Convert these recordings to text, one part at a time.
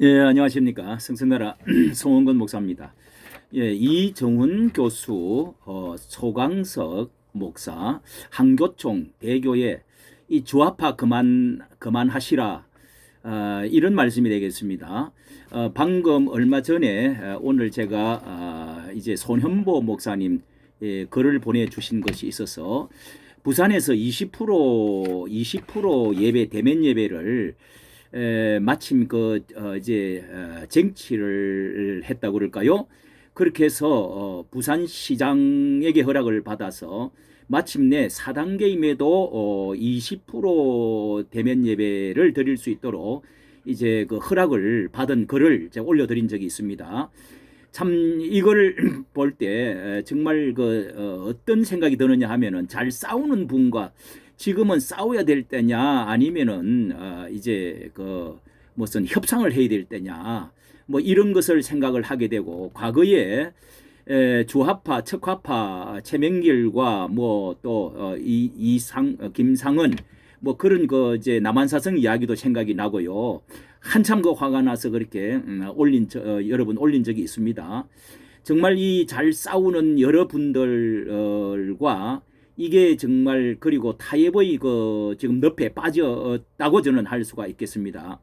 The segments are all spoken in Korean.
예, 안녕하십니까. 성성나라 송원건 목사입니다. 예, 이정훈 교수, 어, 소강석 목사, 한교총 대교에 이 주합파 그만, 그만하시라. 어, 이런 말씀이 되겠습니다. 어, 방금 얼마 전에 어, 오늘 제가 어, 이제 손현보 목사님 예, 글을 보내주신 것이 있어서 부산에서 20% 20% 예배 대면 예배를 에, 마침 그 어, 이제 어, 쟁취를 했다고 그럴까요? 그렇게 해서 어, 부산시장에게 허락을 받아서 마침내 4단계임에도 어, 20% 대면 예배를 드릴 수 있도록 이제 그 허락을 받은 글을 제가 올려드린 적이 있습니다. 참 이걸 볼 때 정말 그 어, 어떤 생각이 드느냐 하면은 잘 싸우는 분과 지금은 싸워야 될 때냐 아니면은 어, 이제 그 무슨 협상을 해야 될 때냐 뭐 이런 것을 생각을 하게 되고 과거에 에, 주합파, 척화파, 최명길과 뭐또 어, 이, 이상 어, 김상은 뭐 그런 그 이제 남한사성 이야기도 생각이 나고요. 한참 그 화가 나서 그렇게 음, 올린 저, 어, 여러분 올린 적이 있습니다. 정말 이 잘 싸우는 여러분들과 이게 정말 그리고 타협의 그 지금 늪에 빠졌다고 저는 할 수가 있겠습니다.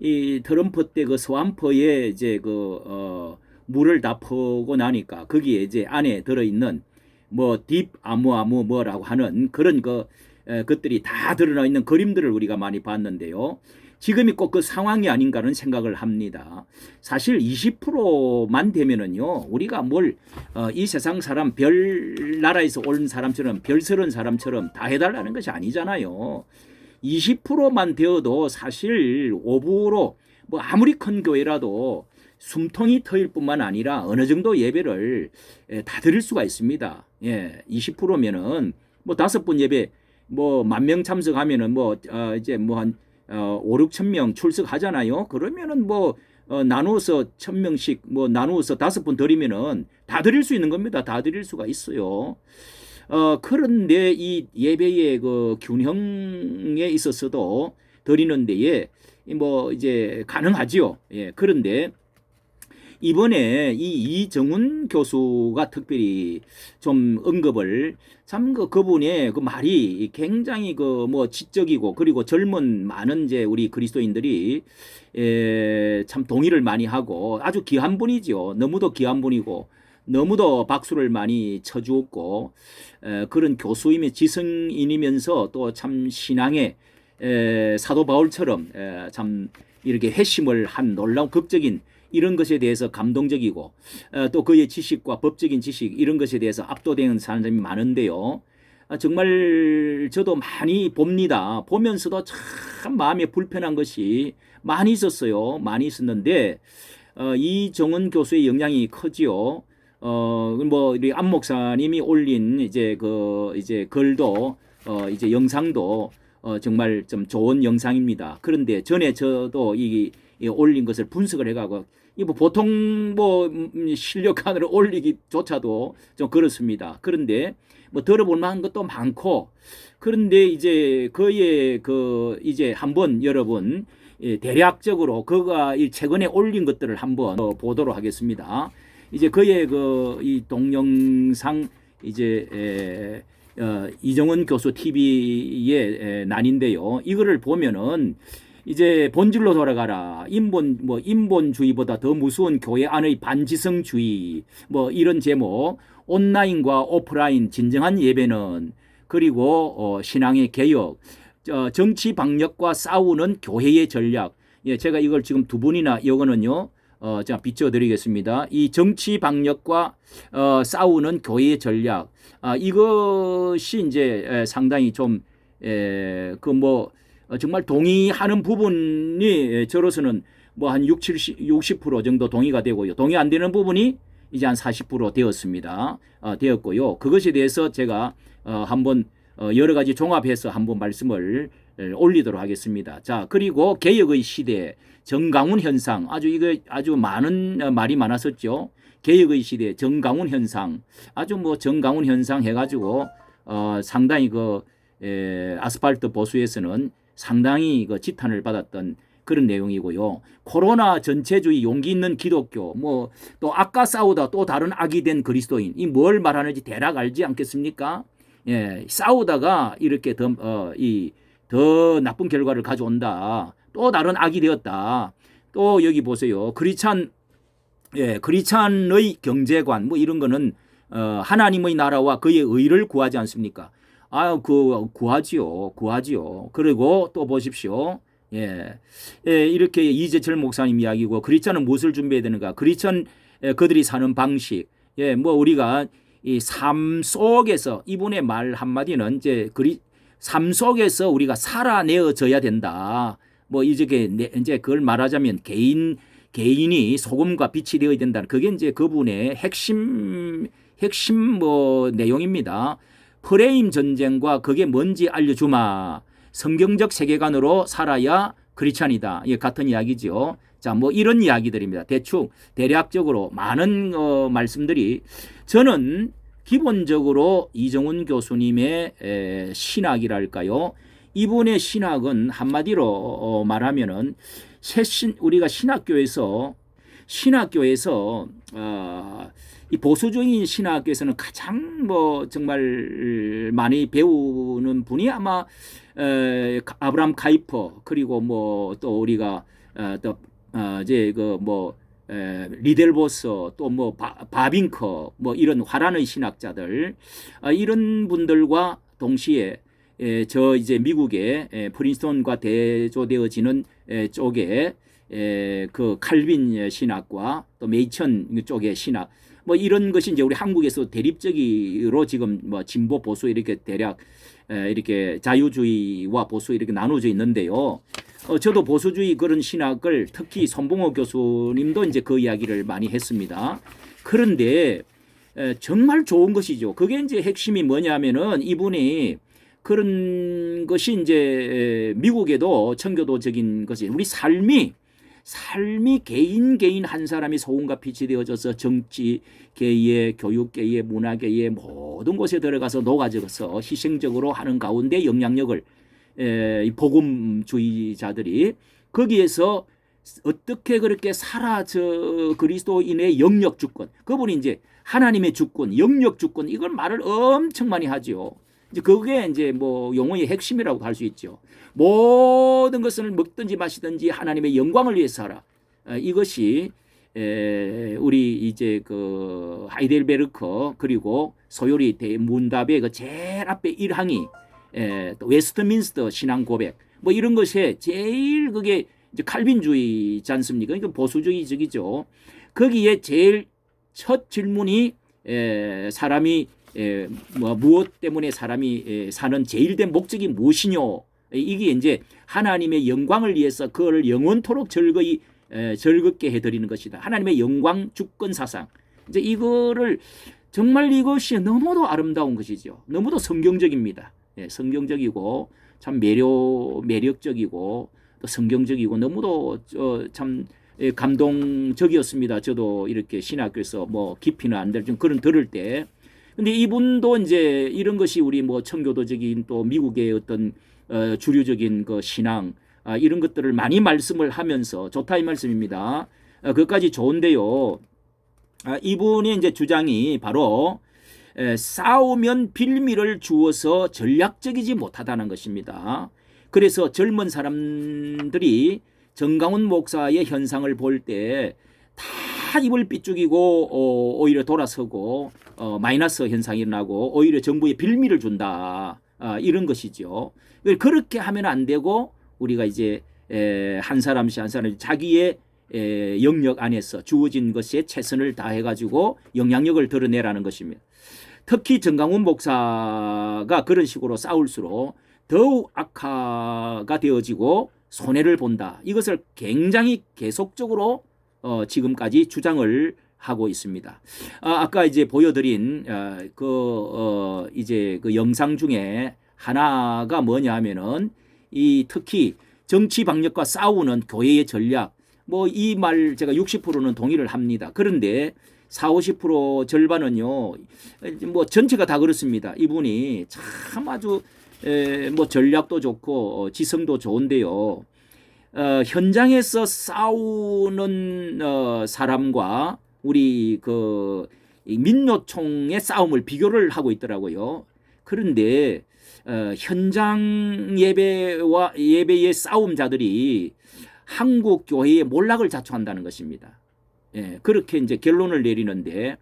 이 트럼프 때 그 스완퍼에 이제 그 어, 물을 다 퍼고 나니까 거기에 이제 안에 들어 있는 뭐딥 아무 아무 뭐라고 하는 그런 그 에, 것들이 다 드러나 있는 그림들을 우리가 많이 봤는데요. 지금이 꼭 그 상황이 아닌가는 생각을 합니다. 사실 20%만 되면은요, 우리가 뭘, 어, 이 세상 사람, 별 나라에서 온 사람처럼, 별스러운 사람처럼 다 해달라는 것이 아니잖아요. 20%만 되어도 사실 5부로 뭐 아무리 큰 교회라도 숨통이 터일 뿐만 아니라 어느 정도 예배를 에, 다 드릴 수가 있습니다. 예, 20%면은 뭐 다섯 번 예배 뭐 만 명 참석하면은 뭐 어, 이제 뭐한 어, 5, 6천 명 출석하잖아요. 그러면은 뭐 어, 나누어서 천 명씩 뭐 나누어서 다섯 번 드리면은 다 드릴 수 있는 겁니다. 다 드릴 수가 있어요. 어, 그런데 이 예배의 그 균형에 있어서도 드리는 데에 뭐 이제 가능하지요. 예. 그런데 이번에 이 이정훈 교수가 특별히 좀 언급을 참 그 그분의 그 말이 굉장히 그 뭐 지적이고 그리고 젊은 많은 이제 우리 그리스도인들이 에, 참 동의를 많이 하고 아주 귀한 분이죠. 너무도 귀한 분이고 너무도 박수를 많이 쳐주었고 에, 그런 교수임의 지성인이면서 또 참 신앙의 에, 사도 바울처럼 에, 참 이렇게 회심을 한 놀라운 극적인 이런 것에 대해서 감동적이고 어, 또 그의 지식과 법적인 지식 이런 것에 대해서 압도되는 사람이 많은데요. 아, 정말 저도 많이 봅니다. 보면서도 참 마음에 불편한 것이 많이 있었어요. 많이 있었는데 어, 이정은 교수의 영향이 크지요. 어, 뭐 우리 안 목사님이 올린 이제 그 이제 글도 어, 이제 영상도 어, 정말 좀 좋은 영상입니다. 그런데 전에 저도 이, 이 올린 것을 분석을 해가고 이뭐 보통 뭐 음, 실력안으로 올리기조차도 좀 그렇습니다. 그런데 뭐 들어볼 만한 것도 많고 그런데 이제 그의 그 이제 한번 여러분 예, 대략적으로 그가 이 최근에 올린 것들을 한번 어, 보도록 하겠습니다. 이제 그의 그 이 동영상 이제 에, 어, 이정은 교수 TV의 에, 난인데요. 이거를 보면은 이제 본질로 돌아가라. 인본 뭐 인본주의보다 더 무서운 교회 안의 반지성주의 뭐 이런 제목. 온라인과 오프라인 진정한 예배는 그리고 어, 신앙의 개혁, 어, 정치 방역과 싸우는 교회의 전략. 예, 제가 이걸 지금 두 분이나 이거는요. 어, 제가 비춰드리겠습니다. 이 정치 방역과 어, 싸우는 교회의 전략. 아, 이것이 이제 에, 상당히 좀, 에, 그 뭐, 어, 정말 동의하는 부분이 저로서는 뭐 한 6, 70, 60% 정도 동의가 되고요. 동의 안 되는 부분이 이제 한 40% 되었습니다. 어, 되었고요. 그것에 대해서 제가 어, 한번 어, 여러 가지 종합해서 한번 말씀을 올리도록 하겠습니다. 자, 그리고 개혁의 시대, 정강훈 현상, 아주 이거 아주 많은 어, 말이 많았었죠. 개혁의 시대, 정강훈 현상, 아주 뭐 정강훈 현상 해가지고 어, 상당히 그 에, 아스팔트 보수에서는 상당히 그 지탄을 받았던 그런 내용이고요. 코로나 전체주의 용기 있는 기독교 뭐 또 아까 싸우다 또 다른 악이 된 그리스도인 이 뭘 말하는지 대략 알지 않겠습니까? 예, 싸우다가 이렇게 더, 어, 이, 더 나쁜 결과를 가져온다. 또 다른 악이 되었다. 또 여기 보세요. 크리찬, 예, 크리찬의 경제관, 뭐 이런 거는, 어, 하나님의 나라와 그의 의를 구하지 않습니까? 아, 그, 구하지요. 구하지요. 그리고 또 보십시오. 예, 예 이렇게 이재철 목사님 이야기고, 크리찬은 무엇을 준비해야 되는가? 크리찬, 예, 그들이 사는 방식, 예, 뭐 우리가 이 삶 속에서 이분의 말 한마디는 이제 그리 삶 속에서 우리가 살아내어져야 된다. 뭐 이제 이제 그걸 말하자면 개인 개인이 소금과 빛이 되어야 된다는 그게 이제 그분의 핵심 핵심 뭐 내용입니다. 프레임 전쟁과 그게 뭔지 알려주마. 성경적 세계관으로 살아야 크리스찬이다. 예, 같은 이야기죠. 자, 뭐 이런 이야기들입니다. 대충 대략적으로 많은 어, 말씀들이 저는 기본적으로 이정훈 교수님의 에, 신학이랄까요. 이분의 신학은 한마디로 어, 말하면은 새신 우리가 신학교에서 신학교에서 어, 이 보수적인 신학교에서는 가장 뭐 정말 많이 배우는 분이 아마 에, 아브람 카이퍼 그리고 뭐 또 우리가 어, 또 어, 이제 그뭐 리델보스 또뭐 바빙커 뭐 이런 화란의 신학자들 아, 이런 분들과 동시에 에, 저 이제 미국의 에, 프린스톤과 대조되어지는 에, 쪽에 에, 그 칼빈 신학과 또 메이천 쪽의 신학 뭐 이런 것이 이제 우리 한국에서 대립적으로 지금 뭐 진보 보수 이렇게 대략 에, 이렇게 자유주의와 보수 이렇게 나눠져 있는데요. 어, 저도 보수주의 그런 신학을 특히 손봉호 교수님도 이제 그 이야기를 많이 했습니다. 그런데 에, 정말 좋은 것이죠. 그게 이제 핵심이 뭐냐면은 이분이 그런 것이 이제 미국에도 청교도적인 것이 우리 삶이 삶이 개인 개인 한 사람이 소금과 빛이 되어져서 정치계에 교육계에 문화계에 모든 곳에 들어가서 녹아져서 희생적으로 하는 가운데 영향력을 에, 복음주의자들이 거기에서 어떻게 그렇게 사라져 그리스도인의 영역 주권 그분이 이제 하나님의 주권 영역 주권 이걸 말을 엄청 많이 하죠. 이제 그게 이제 뭐 용어의 핵심이라고 할 수 있죠. 모든 것을 먹든지 마시든지 하나님의 영광을 위해서 하라. 어, 이것이 에, 우리 이제 그 하이델베르크 그리고 소요리 대문답의 그 제일 앞에 일항이 에, 또 웨스트민스터 신앙 고백 뭐 이런 것에 제일 그게 칼빈주의지 않습니까? 그러니까 보수주의적이죠. 거기에 제일 첫 질문이 에, 사람이 에, 뭐 무엇 때문에 사람이 에, 사는 제일된 목적이 무엇이뇨? 이게 이제 하나님의 영광을 위해서 그걸 영원토록 즐거이 에, 즐겁게 해드리는 것이다. 하나님의 영광 주권 사상. 이제 이거를 정말 이것이 너무도 아름다운 것이죠. 너무도 성경적입니다. 예, 성경적이고 참 매력 매력적이고 또 성경적이고 너무도 어, 참 예, 감동적이었습니다. 저도 이렇게 신학교에서 뭐 깊이는 안 될 좀 그런 들을 때. 근데 이분도 이제 이런 것이 우리 뭐 청교도적인 또 미국의 어떤 어, 주류적인 그 신앙 아, 이런 것들을 많이 말씀을 하면서 좋다 이 말씀입니다. 아, 그까지 좋은데요. 아, 이분의 이제 주장이 바로 에, 싸우면 빌미를 주어서 전략적이지 못하다는 것입니다. 그래서 젊은 사람들이 정강훈 목사의 현상을 볼 때 다 입을 삐죽이고 어, 오히려 돌아서고 어, 마이너스 현상이 일어나고 오히려 정부에 빌미를 준다 아, 이런 것이죠. 그렇게 하면 안 되고 우리가 이제 에, 한 사람씩 한 사람씩 자기의 에, 영역 안에서 주어진 것에 최선을 다해 가지고 영향력을 드러내라는 것입니다. 특히 정강훈 목사가 그런 식으로 싸울수록 더욱 악화가 되어지고 손해를 본다. 이것을 굉장히 계속적으로 어, 지금까지 주장을 하고 있습니다. 아, 까 이제 보여드린 어, 그 어, 이제 그 영상 중에 하나가 뭐냐면은 이 특히 정치 방역과 싸우는 교회의 전략 뭐 이 말 제가 60%는 동의를 합니다. 그런데 4, 50% 절반은요, 뭐 전체가 다 그렇습니다. 이분이 참 아주 에, 뭐 전략도 좋고 어, 지성도 좋은데요. 어, 현장에서 싸우는 어, 사람과 우리 그이 민노총의 싸움을 비교를 하고 있더라고요. 그런데 어, 현장 예배와 예배의 싸움자들이 한국 교회의 몰락을 자초한다는 것입니다. 예, 그렇게 이제 결론을 내리는데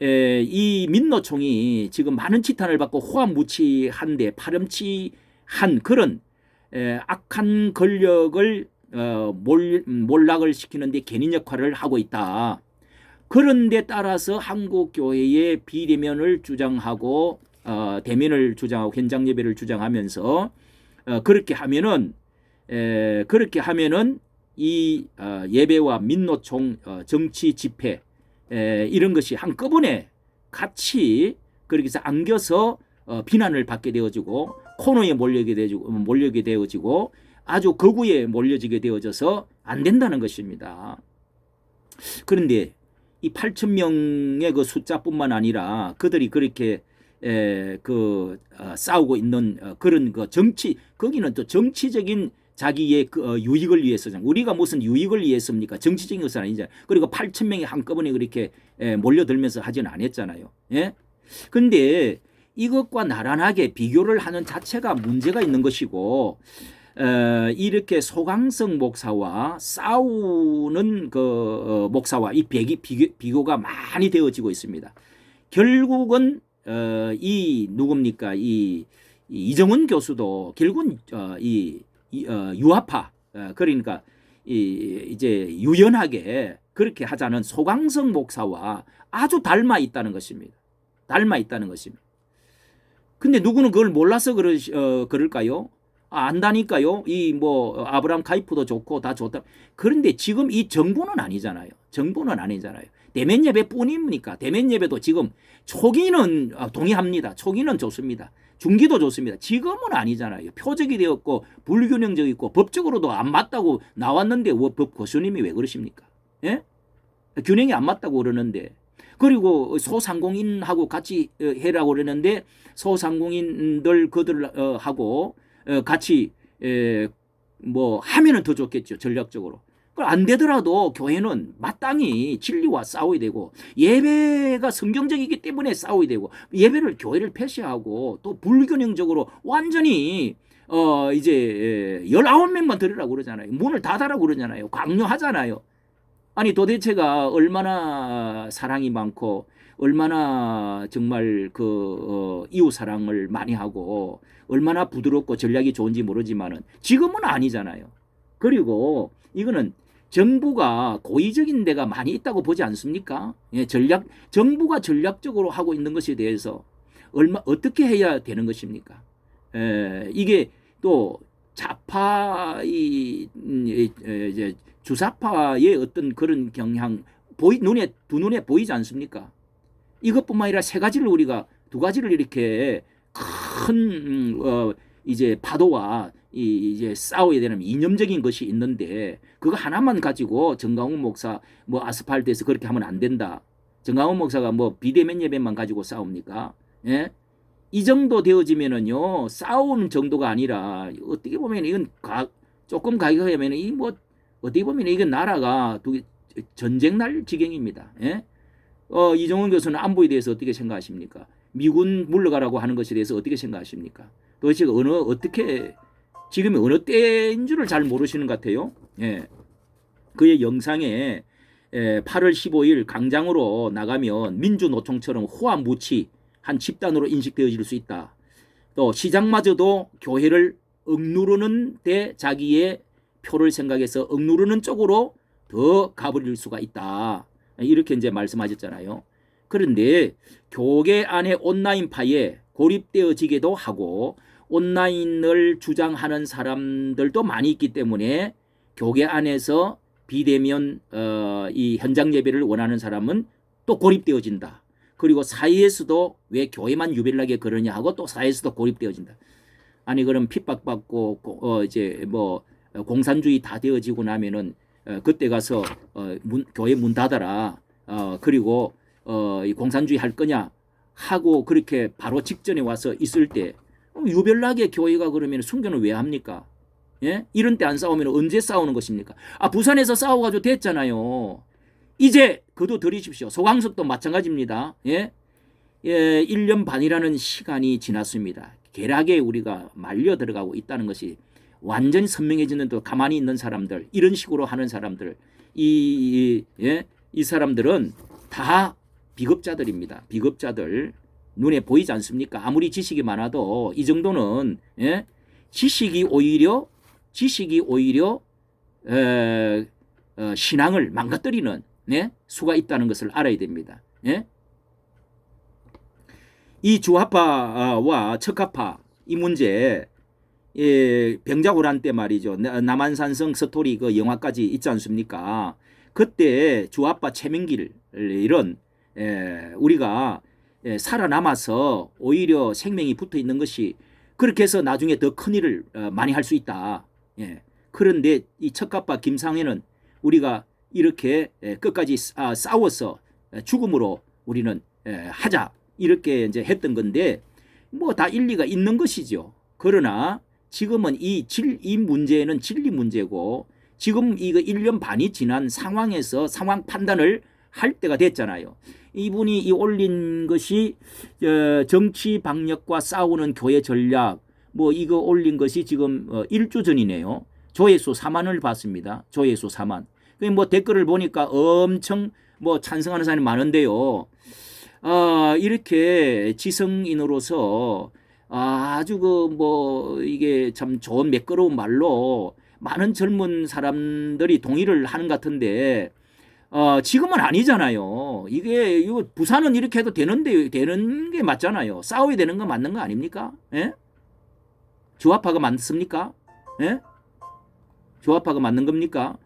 에, 이 민노총이 지금 많은 치탄을 받고 호암무치한데 파렴치한 그런 에, 악한 권력을 어, 몰, 몰락을 시키는데 개인 역할을 하고 있다. 그런 데 따라서 한국 교회의 비대면을 주장하고 어, 대면을 주장하고 현장 예배를 주장하면서 어, 그렇게 하면은 에, 그렇게 하면은 이 어, 예배와 민노총 어, 정치 집회 에, 이런 것이 한꺼번에 같이 그렇게 해서 안겨서 어, 비난을 받게 되어지고 코너에 몰려게 되어지고 몰려게 되어지고 아주 거구에 몰려지게 되어져서 안 된다는 것입니다. 그런데 이 8천 명의 그 숫자뿐만 아니라 그들이 그렇게 에, 그 어, 싸우고 있는 어, 그런 그 정치 거기는 또 정치적인 자기의 그 어, 유익을 위해서 우리가 무슨 유익을 위해서입니까? 정치적인 것은 아니잖아요. 그리고 8천 명이 한꺼번에 그렇게 에, 몰려들면서 하지는 않았잖아요. 예? 근데 이것과 나란하게 비교를 하는 자체가 문제가 있는 것이고 어, 이렇게 소강성 목사와 싸우는 그 어, 목사와 이 비기, 비교, 비교 가 많이 되어지고 있습니다. 결국은 어, 이 누굽니까 이, 이 이정훈 교수도 결국은 어, 이, 이 어, 유아파 어, 그러니까 이, 이제 유연하게 그렇게 하자는 소강성 목사와 아주 닮아 있다는 것입니다. 닮아 있다는 것입니다. 근데 누구는 그걸 몰라서 그러, 어, 그럴까요? 아, 안다니까요. 이 뭐 아브람 카이프도 좋고 다 좋다. 그런데 지금 이 정부는 아니잖아요. 정부는 아니잖아요. 대면 예배 뿐입니까? 대면 예배도 지금 초기는 아, 동의합니다. 초기는 좋습니다. 중기도 좋습니다. 지금은 아니잖아요. 표적이 되었고 불균형적이고 법적으로도 안 맞다고 나왔는데 법 교수님이 왜 그러십니까? 예? 균형이 안 맞다고 그러는데 그리고 소상공인하고 같이 어, 해라고 그러는데 소상공인들 그들 어, 하고 어, 같이 에, 뭐 하면은 더 좋겠죠 전략적으로. 안 되더라도 교회는 마땅히 진리와 싸워야 되고 예배가 성경적이기 때문에 싸워야 되고 예배를 교회를 폐쇄하고 또 불균형적으로 완전히 어 이제 열아홉 명만 들으라고 그러잖아요. 문을 닫아라고 그러잖아요. 강요하잖아요. 아니 도대체가 얼마나 사랑이 많고 얼마나 정말 그 어, 이웃 사랑을 많이 하고 얼마나 부드럽고 전략이 좋은지 모르지만은 지금은 아니잖아요. 그리고 이거는 정부가 고의적인 데가 많이 있다고 보지 않습니까? 예, 전략 정부가 전략적으로 하고 있는 것에 대해서 얼마 어떻게 해야 되는 것입니까? 에, 이게 또 좌파 이, 음, 이제 주사파의 어떤 그런 경향 보이 눈에 두 눈에 보이지 않습니까? 이것뿐만 아니라 세 가지를 우리가 두 가지를 이렇게 큰 음, 어, 이제 파도와 이 이제 싸워야 되는 이념적인 것이 있는데 그거 하나만 가지고 정강훈 목사 뭐 아스팔트에서 그렇게 하면 안 된다. 정강훈 목사가 뭐 비대면 예배만 가지고 싸웁니까? 예? 이 정도 되어지면은요 싸우는 정도가 아니라 어떻게 보면 이건 가, 조금 가격하면 이 뭐 어떻게 보면 이건 나라가 전쟁 날 지경입니다. 예? 어, 이종훈 교수는 안보에 대해서 어떻게 생각하십니까? 미군 물러가라고 하는 것에 대해서 어떻게 생각하십니까? 도대체 어느 어떻게 지금이 어느 때인 줄을 잘 모르시는 것 같아요. 예. 그의 영상에 예, 8월 15일 강장으로 나가면 민주노총처럼 호화무치 한 집단으로 인식되어질 수 있다. 또 시장마저도 교회를 억누르는 데 자기의 표를 생각해서 억누르는 쪽으로 더 가버릴 수가 있다. 이렇게 이제 말씀하셨잖아요. 그런데 교계 안에 온라인파에 고립되어지기도 하고 온라인을 주장하는 사람들도 많이 있기 때문에 교계 안에서 비대면 어, 이 현장 예배를 원하는 사람은 또 고립되어진다. 그리고 사회에서도 왜 교회만 유별나게 그러냐 하고 또 사회에서도 고립되어진다. 아니 그럼 핍박받고 어, 이제 뭐 공산주의 다 되어지고 나면은 어, 그때 가서 어, 문, 교회 문 닫아라. 어, 그리고 어, 이 공산주의 할 거냐 하고 그렇게 바로 직전에 와서 있을 때 유별나게 교회가 그러면 순교는 왜 합니까? 예? 이런 때 안 싸우면 언제 싸우는 것입니까? 아 부산에서 싸워가지고 됐잖아요. 이제 그도 들이십시오. 소강석도 마찬가지입니다. 예? 예, 1년 반이라는 시간이 지났습니다. 계략에 우리가 말려 들어가고 있다는 것이 완전히 선명해지는데 가만히 있는 사람들, 이런 식으로 하는 사람들, 이, 이, 예? 이 사람들은 다 비겁자들입니다. 비겁자들. 눈에 보이지 않습니까? 아무리 지식이 많아도 이 정도는 예? 지식이 오히려 지식이 오히려 에, 어, 신앙을 망가뜨리는 예? 수가 있다는 것을 알아야 됩니다. 예? 이 주화파와 척화파 이 문제 예, 병자호란 때 말이죠. 나- 남한산성 스토리 그 영화까지 있지 않습니까? 그때 주화파 최민길 이런 예, 우리가 예, 살아남아서 오히려 생명이 붙어 있는 것이 그렇게 해서 나중에 더 큰 일을 어, 많이 할 수 있다. 예. 그런데 이 척갑파 김상현은 우리가 이렇게 예, 끝까지 싸- 아, 싸워서 예, 죽음으로 우리는 예, 하자 이렇게 이제 했던 건데 뭐 다 일리가 있는 것이죠. 그러나 지금은 이 질, 이 문제는 진리 문제고 지금 이거 1년 반이 지난 상황에서 상황 판단을 할 때가 됐잖아요. 이분이 이 올린 것이 어, 정치 방역과 싸우는 교회 전략 뭐 이거 올린 것이 지금 어, 일주 전이네요. 조회수 4만을 봤습니다. 조회수 4만. 그뭐 댓글을 보니까 엄청 뭐 찬성하는 사람이 많은데요. 아, 이렇게 지성인으로서 아주 그 뭐 이게 참 좋은 매끄러운 말로 많은 젊은 사람들이 동의를 하는 것 같은데 어, 지금은 아니잖아요. 이게 이거 부산은 이렇게 해도 되는데 되는 게 맞잖아요. 싸워야 되는 거 맞는 거 아닙니까? 예? 조합파가 맞습니까? 예? 조합파가 맞는 겁니까?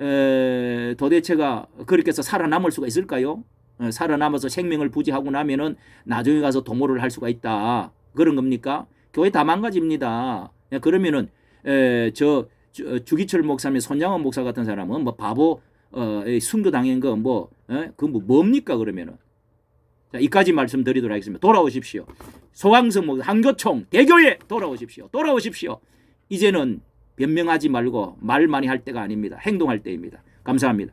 에, 도대체가 그렇게 해서 살아남을 수가 있을까요? 에, 살아남아서 생명을 부지하고 나면은 나중에 가서 도모를 할 수가 있다. 그런 겁니까? 교회 다 망가집니다. 예, 그러면은 에, 저 주- 주기철 목사님, 손양원 목사 같은 사람은 뭐 바보 어, 이 순교 당한 거뭐 그뭐 뭡니까 그러면은 자, 이까지 말씀드리도록 하겠습니다. 돌아오십시오. 소강성 목 한교총 대교에 돌아오십시오. 돌아오십시오. 이제는 변명하지 말고 말 많이 할 때가 아닙니다. 행동할 때입니다. 감사합니다.